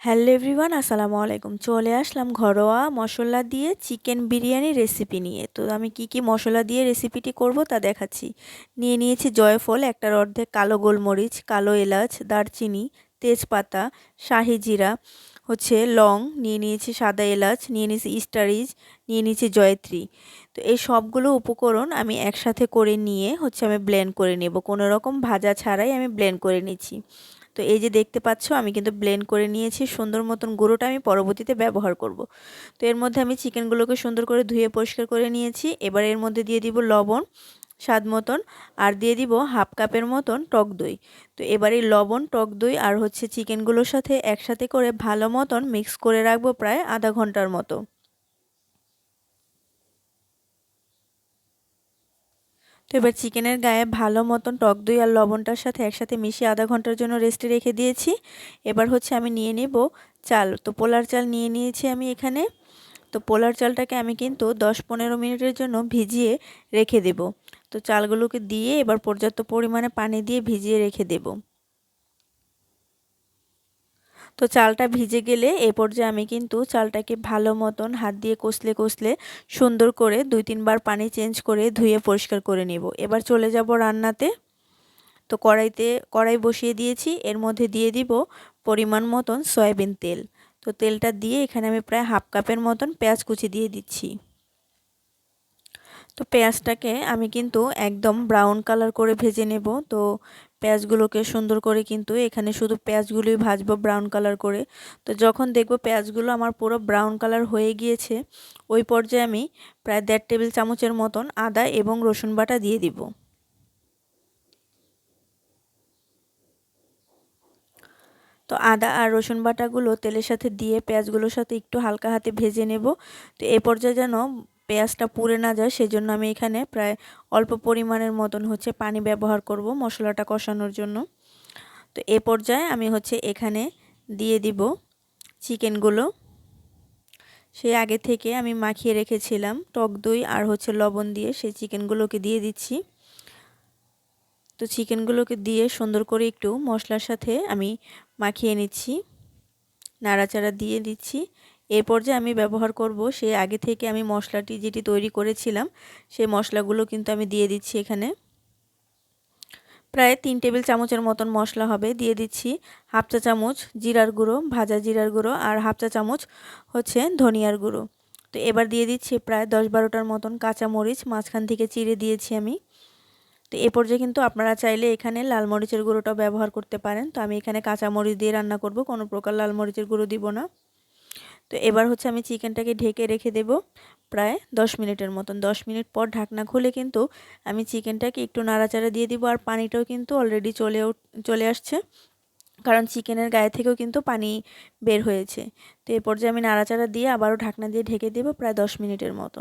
Hello everyone, আসসালামু আলাইকুম। চলে আসলাম ঘরোয়া মশলা দিয়ে চিকেন বিরিয়ানি রেসিপি নিয়ে। তো আমি কি কি মশলা দিয়ে রেসিপিটি করব তা দেখাচ্ছি। নিয়ে নিয়েছি জয়ফল, একটার অর্ধেক কালো গোলমরিচ, কালো এলাচ, দারচিনি, তেজপাতা, শাহি জিরা, হচ্ছে লং, নিয়ে নিয়েছি সাদা এলাচ, নিয়ে নিয়েছি ইস্টারিজ নিয়ে নিয়েছি জয়ত্রী। তো এই সবগুলো উপকরণ আমি একসাথে করে নিয়ে হচ্ছে আমি ব্লেন্ড করে নেব। কোনো রকম ভাজা ছাড়াই আমি ব্লেন্ড করে নিচ্ছি। তো এই যে দেখতে পাচ্ছ, আমি কিন্তু ব্লেন্ড করে নিয়েছি। সুন্দর মতন গুঁড়োটা আমি পরবর্তীতে ব্যবহার করব। তো এর মধ্যে আমি চিকেনগুলোকে সুন্দর করে ধুয়ে পরিষ্কার করে নিয়েছি। এবার এর মধ্যে দিয়ে দিব লবণ, স্বাদ মতন, আর দিয়ে দিব হাফ কাপের মতন টক দই। তো এবার এই লবণ, টক দই, আর হচ্ছে চিকেনগুলোর সাথে একসাথে করে ভালো মতন মিক্স করে রাখব প্রায় আধা ঘণ্টার মতো। তো এবার চিকেনের গায়ে ভালো মতন টক দই আর লবণটার সাথে একসাথে মিশিয়ে আধা ঘণ্টার জন্য রেস্টে রেখে দিয়েছি। এবার হচ্ছে আমি নিয়ে নেব চাল। তো পোলার চাল নিয়ে নিয়েছি আমি এখানে। তো পোলার চালটাকে আমি কিন্তু দশ পনেরো মিনিটের জন্য ভিজিয়ে রেখে দেব। তো চালগুলোকে দিয়ে এবার পর্যাপ্ত পরিমাণে পানি দিয়ে ভিজিয়ে রেখে দেবো। তো চালটা ভিজে গেলে এ পর্যায়ে আমি কিন্তু চালটাকে ভালো মতন হাত দিয়ে কষলে কষলে সুন্দর করে দুই তিনবার পানি চেঞ্জ করে ধুয়ে পরিষ্কার করে নেব। এবার চলে যাব রান্নাতে। তো কড়াইতে, কড়াই বসিয়ে দিয়েছি। এর মধ্যে দিয়ে দিব পরিমাণ মতন সয়াবিন তেল। তো তেলটা দিয়ে এখানে আমি প্রায় হাফ কাপের মতন পেঁয়াজ কুচি দিয়ে দিচ্ছি। তো পেঁয়াজটাকে আমি কিন্তু একদম ব্রাউন কালার করে ভেজে নেব। তো পেঁয়াজগুলোকে সুন্দর করে কিন্তু এখানে শুধু পেঁয়াজগুলোই ভাজবো ব্রাউন কালার করে। তো যখন দেখব পেঁয়াজগুলো আমার পুরো ব্রাউন কালার হয়ে গিয়েছে, ওই পর্যায়ে আমি প্রায় দেড় টেবিল চামচের মতন আদা এবং রসুন বাটা দিয়ে দিব। তো আদা আর রসুন বাটাগুলো তেলের সাথে দিয়ে পেঁয়াজগুলোর সাথে একটু হালকা হাতে ভেজে নেব। তো এ পর্যায়ে যেন পেঁয়াজটা পুড়ে না যায়, সেজন্য আমি এখানে প্রায় অল্প পরিমাণের মতন হচ্ছে পানি ব্যবহার করব মশলাটা কষানোর জন্য। তো এ পর্যায়ে আমি হচ্ছে এখানে দিয়ে দিব চিকেনগুলো। সেই আগে থেকে আমি মাখিয়ে রেখেছিলাম টক দই আর হচ্ছে লবণ দিয়ে সেই চিকেনগুলোকে দিয়ে দিচ্ছি। তো চিকেনগুলোকে দিয়ে সুন্দর করে একটু মশলার সাথে আমি মাখিয়ে নিচ্ছি, নাড়াচাড়া দিয়ে দিচ্ছি। এ যে আমি ব্যবহার করব, সে আগে থেকে আমি মশলাটি যেটি তৈরি করেছিলাম সেই মশলাগুলো কিন্তু আমি দিয়ে দিচ্ছি এখানে। প্রায় তিন টেবিল চামচের মতন মশলা হবে, দিয়ে দিচ্ছি হাফ চা চামচ জিরার গুঁড়ো, ভাজা জিরার গুঁড়ো, আর হাফ চা চামচ হচ্ছে ধনিয়ার গুঁড়ো। তো এবার দিয়ে দিচ্ছি প্রায় দশ বারোটার মতন কাঁচা মরিচ মাঝখান থেকে চিড়ে দিয়েছি আমি। তো এ পর্যায়ে কিন্তু আপনারা চাইলে এখানে লাল মরিচের গুঁড়োটাও ব্যবহার করতে পারেন। তো আমি এখানে কাঁচা মরিচ দিয়ে রান্না করব, কোনো প্রকার লাল মরিচের গুঁড়ো দিব না। তো এবার হচ্ছে আমি চিকেনটাকে ঢেকে রেখে দেব প্রায় 10 মিনিটের মতন। 10 মিনিট পর ঢাকনা খুলে কিন্তু আমি চিকেনটাকে একটু নাড়াচাড়া দিয়ে দিব আর পানিটাও কিন্তু অলরেডি চলে চলে আসছে। কারণ চিকেনের গায়ে থেকেও কিন্তু পানি বের হয়েছে। তো এ পর্যায়ে আমি নাড়াচাড়া দিয়ে আবারও ঢাকনা দিয়ে ঢেকে দেবো প্রায় 10 মিনিটের মতো।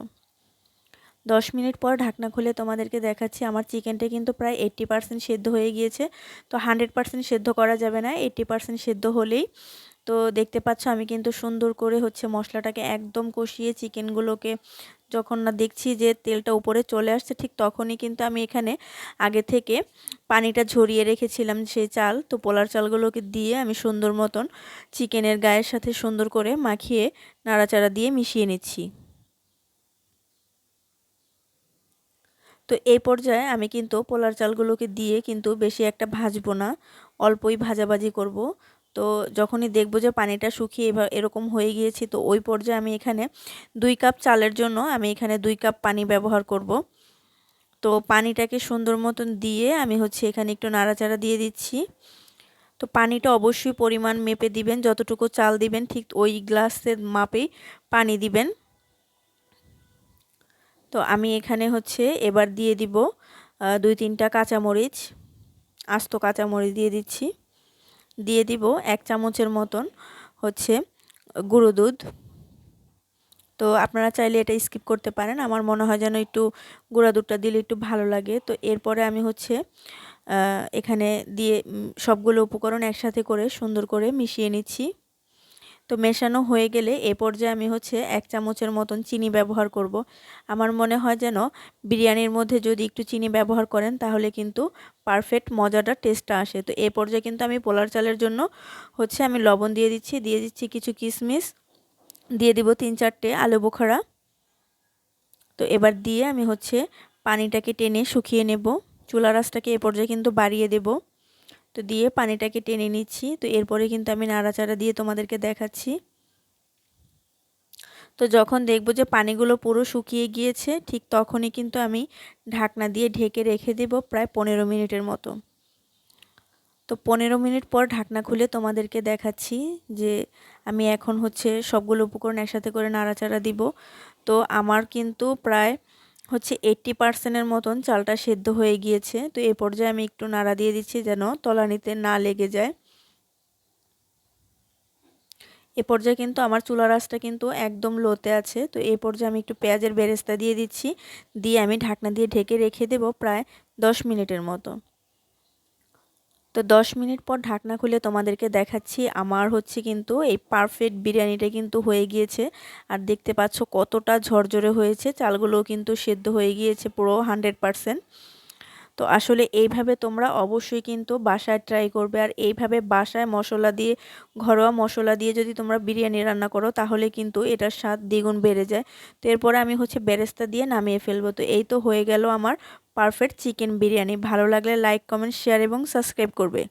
দশ মিনিট পর ঢাকনা খুলে তোমাদেরকে দেখাচ্ছি, আমার চিকেনটা কিন্তু প্রায় এইট্টি পার্সেন্ট সেদ্ধ হয়ে গিয়েছে। তো হান্ড্রেড পার্সেন্ট সেদ্ধ করা যাবে না এইট্টি পার্সেন্ট সেদ্ধ হলেই তো দেখতে পাচ্ছ আমি কিন্তু সুন্দর করে হচ্ছে মশলাটাকে একদম কষিয়ে চিকেনগুলোকে যখন না দেখছি যে তেলটা উপরে চলে আসছে, ঠিক তখনই কিন্তু আমি এখানে আগে থেকে পানিটা ঝরিয়ে রেখেছিলাম সেই চাল। তো পোলার চালগুলোকে দিয়ে আমি সুন্দর মতন চিকেনের গায়ের সাথে সুন্দর করে মাখিয়ে নাড়াচাড়া দিয়ে মিশিয়ে নিচ্ছি। তো এই পর্যায়ে আমি কিন্তু পোলার চালগুলোকে দিয়ে কিন্তু বেশি একটা ভাজবো না, অল্পই ভাজাভাজি করব। তো যখনই দেখব যে পানিটা শুকিয়ে এরকম হয়ে গিয়েছে, তো ওই পর্যায়ে আমি এখানে দুই কাপ চালের জন্য আমি এখানে দুই কাপ পানি ব্যবহার করব। তো পানিটাকে সুন্দর মতন দিয়ে আমি হচ্ছে এখানে একটু নাড়াচাড়া দিয়ে দিচ্ছি। তো পানিটা অবশ্যই পরিমাণ মেপে দিবেন, যতটুকু চাল দিবেন ঠিক ওই গ্লাসের মাপেই পানি দিবেন। তো আমি এখানে হচ্ছে এবার দিয়ে দিব দুই তিনটা কাঁচামরিচ, আস্ত কাঁচামরিচ দিয়ে দিচ্ছি। দিয়ে দিব এক চামচের মতন হচ্ছে গুঁড়ো দুধ। তো আপনারা চাইলে এটা স্কিপ করতে পারেন। আমার মনে হয় যেন একটু গুঁড়া দুধটা দিলে একটু ভালো লাগে। তো এরপরে আমি হচ্ছে এখানে দিয়ে সবগুলো উপকরণ একসাথে করে সুন্দর করে মিশিয়ে নিচ্ছি। তো মেশানো হয়ে গেলে এ পর্যায়ে আমি হচ্ছে এক চামচের মতন চিনি ব্যবহার করব। আমার মনে হয় যেন বিরিয়ানির মধ্যে যদি একটু চিনি ব্যবহার করেন তাহলে কিন্তু পারফেক্ট মজাটা টেস্টটা আসে। তো এ পর্যায়ে কিন্তু আমি পোলার চালের জন্য হচ্ছে আমি লবণ দিয়ে দিচ্ছি দিয়ে দিচ্ছি কিছু কিশমিশ, দিয়ে দিব তিন চারটে আলু বোখারা। তো এবার দিয়ে আমি হচ্ছে পানিটাকে টেনে শুকিয়ে নেব। চুলা রাসটাকে এ পর্যায়ে কিন্তু বাড়িয়ে দেব। তো দিয়ে পানিটাকে টেনে নিচ্ছি। তো এরপরে কিন্তু আমি নাড়াচাড়া দিয়ে তোমাদেরকে দেখাচ্ছি। তো যখন দেখব যে পানিগুলো পুরো শুকিয়ে গিয়েছে, ঠিক তখনই কিন্তু আমি ঢাকনা দিয়ে ঢেকে রেখে দেব প্রায় পনেরো মিনিটের মতো। তো পনেরো মিনিট পর ঢাকনা খুলে তোমাদেরকে দেখাচ্ছি যে আমি এখন হচ্ছে সবগুলো উপকরণ একসাথে করে নাড়াচাড়া দিব। তো আমার কিন্তু প্রায় হচ্ছে এইট্টি পার্সেন্টের মতন চালটা সেদ্ধ হয়ে গিয়েছে। তো এ পর্যায়ে আমি একটু নাড়া দিয়ে দিচ্ছি যেন তলানিতে না লেগে যায়। এ পর্যায়ে কিন্তু আমার চুলা রাসটা কিন্তু একদম লোতে আছে। তো এই পর্যায়ে আমি একটু পেঁয়াজের বেরেস্তা দিয়ে দিচ্ছি। দিয়ে আমি ঢাকনা দিয়ে ঢেকে রেখে দেব প্রায় দশ মিনিটের মতো। তো দশ মিনিট পর ঢাকনা খুলে তোমাদেরকে দেখাচ্ছি। আমার হচ্ছে কিন্তু এই পারফেক্ট বিরিয়ানিটা কিন্তু হয়ে গিয়েছে। আর দেখতে পাচ্ছ কতটা ঝরঝরে হয়েছে। চালগুলোও কিন্তু সেদ্ধ হয়ে গিয়েছে পুরো হান্ড্রেড পারসেন্ট তো আসলে এইভাবে তোমরা অবশ্যই কিন্তু বাসায় ট্রাই করবে। আর এইভাবে বাসায় মশলা দিয়ে, ঘরোয়া মশলা দিয়ে যদি তোমরা বিরিয়ানি রান্না করো, তাহলে কিন্তু এটার স্বাদ দ্বিগুণ বেড়ে যায়। তো এরপরে আমি হচ্ছে বেরেস্তা দিয়ে নামিয়ে ফেলব। তো এই তো হয়ে গেল আমার পারফেক্ট চিকেন বিরিয়ানি। ভালো লাগলে লাইক কমেন্ট শেয়ার এবং সাবস্ক্রাইব করবে।